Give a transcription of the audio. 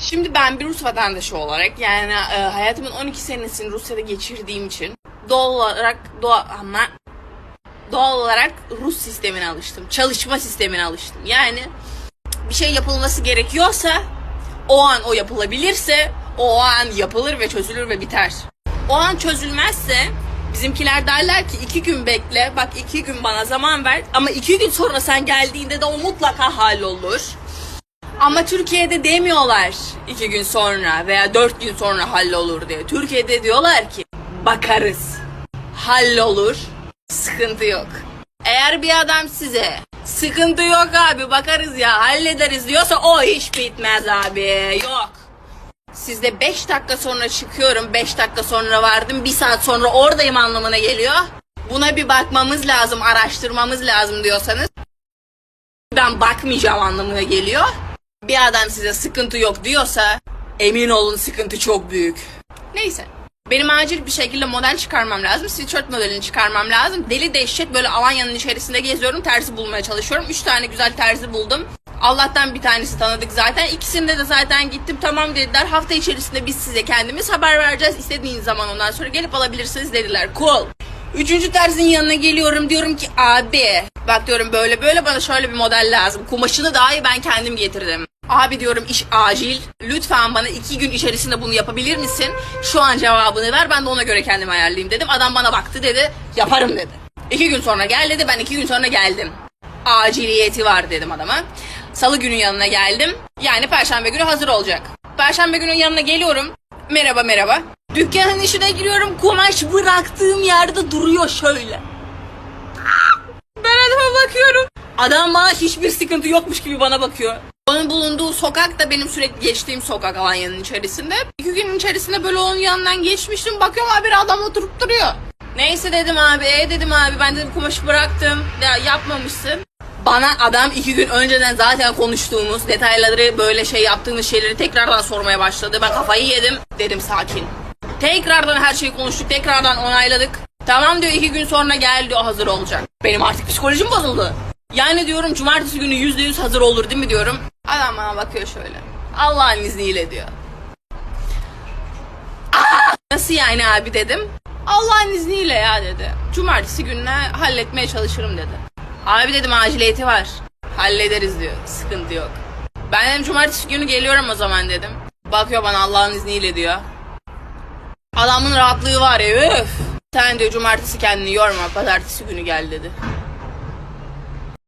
Şimdi ben bir Rus vatandaşı olarak yani e, hayatımın 12 senesini Rusya'da geçirdiğim için doğal olarak doğa, ama doğal olarak Rus sistemine alıştım. Çalışma sistemine alıştım. Yani bir şey yapılması gerekiyorsa o an o yapılabilirse o an yapılır ve çözülür ve biter. O an çözülmezse bizimkiler derler ki iki gün bekle bak iki gün bana zaman ver ama iki gün sonra sen geldiğinde de o mutlaka hallolur. Ama Türkiye'de demiyorlar iki gün sonra veya dört gün sonra hallolur diye. Türkiye'de diyorlar ki bakarız, hallolur, sıkıntı yok. Eğer bir adam size sıkıntı yok abi bakarız ya hallederiz diyorsa o iş bitmez abi yok. Sizde 5 dakika sonra çıkıyorum 5 dakika sonra vardım 1 saat sonra oradayım anlamına geliyor. Buna bir bakmamız lazım araştırmamız lazım diyorsanız ben bakmayacağım anlamına geliyor. Bir adam size sıkıntı yok diyorsa emin olun sıkıntı çok büyük. Neyse. Benim acil bir şekilde model çıkarmam lazım. Sweatshirt modelini çıkarmam lazım. Deli dehşet böyle Alanya'nın içerisinde geziyorum. Terzi bulmaya çalışıyorum. Üç tane güzel terzi buldum. Allah'tan bir tanesi tanıdık zaten. İkisinde de zaten gittim. Tamam dediler. Hafta içerisinde biz size kendimiz haber vereceğiz. İstediğiniz zaman ondan sonra gelip alabilirsiniz dediler. Cool. Üçüncü terzinin yanına geliyorum diyorum ki abi bak diyorum böyle böyle bana şöyle bir model lazım. Kumaşını dahi ben kendim getirdim. Abi diyorum iş acil. Lütfen bana iki gün içerisinde bunu yapabilir misin? Şu an cevabını ver ben de ona göre kendimi ayarlayayım dedim. Adam bana baktı dedi yaparım dedi. İki gün sonra gel dedi ben iki gün sonra geldim. Aciliyeti var dedim adama. Salı günü yanına geldim. Yani perşembe günü hazır olacak. Perşembe günü yanına geliyorum. Merhaba merhaba. Dükkanın içine giriyorum kumaş bıraktığım yerde duruyor şöyle. Ben adama bakıyorum. Adam bana hiçbir sıkıntı yokmuş gibi bana bakıyor. Onun bulunduğu sokak da benim sürekli geçtiğim sokak Alanya'nın içerisinde. İki günün içerisinde böyle onun yanından geçmiştim. Bakıyorum abi adam oturup duruyor. Neyse dedim abi, e dedim abi ben dedim kumaşı bıraktım. Ya yapmamışsın. Bana adam iki gün önceden zaten konuştuğumuz detayları böyle şey yaptığımız şeyleri tekrardan sormaya başladı. Ben kafayı yedim. Dedim sakin. Tekrardan her şeyi konuştuk. Tekrardan onayladık. Tamam diyor iki gün sonra gel diyor hazır olacak. Benim artık psikolojim bozuldu. Yani diyorum cumartesi günü yüzde yüz hazır olur değil mi diyorum. Adam bana bakıyor şöyle. Allah'ın izniyle diyor. Aa, nasıl yani abi dedim. Allah'ın izniyle ya dedi. Cumartesi gününe halletmeye çalışırım dedi. Abi dedim aciliyeti var. Hallederiz diyor. Sıkıntı yok. Ben dedim cumartesi günü geliyorum o zaman dedim. Bakıyor bana Allah'ın izniyle diyor. Adamın rahatlığı var ya üf. Sen diyor cumartesi kendini yorma pazartesi günü gel dedi.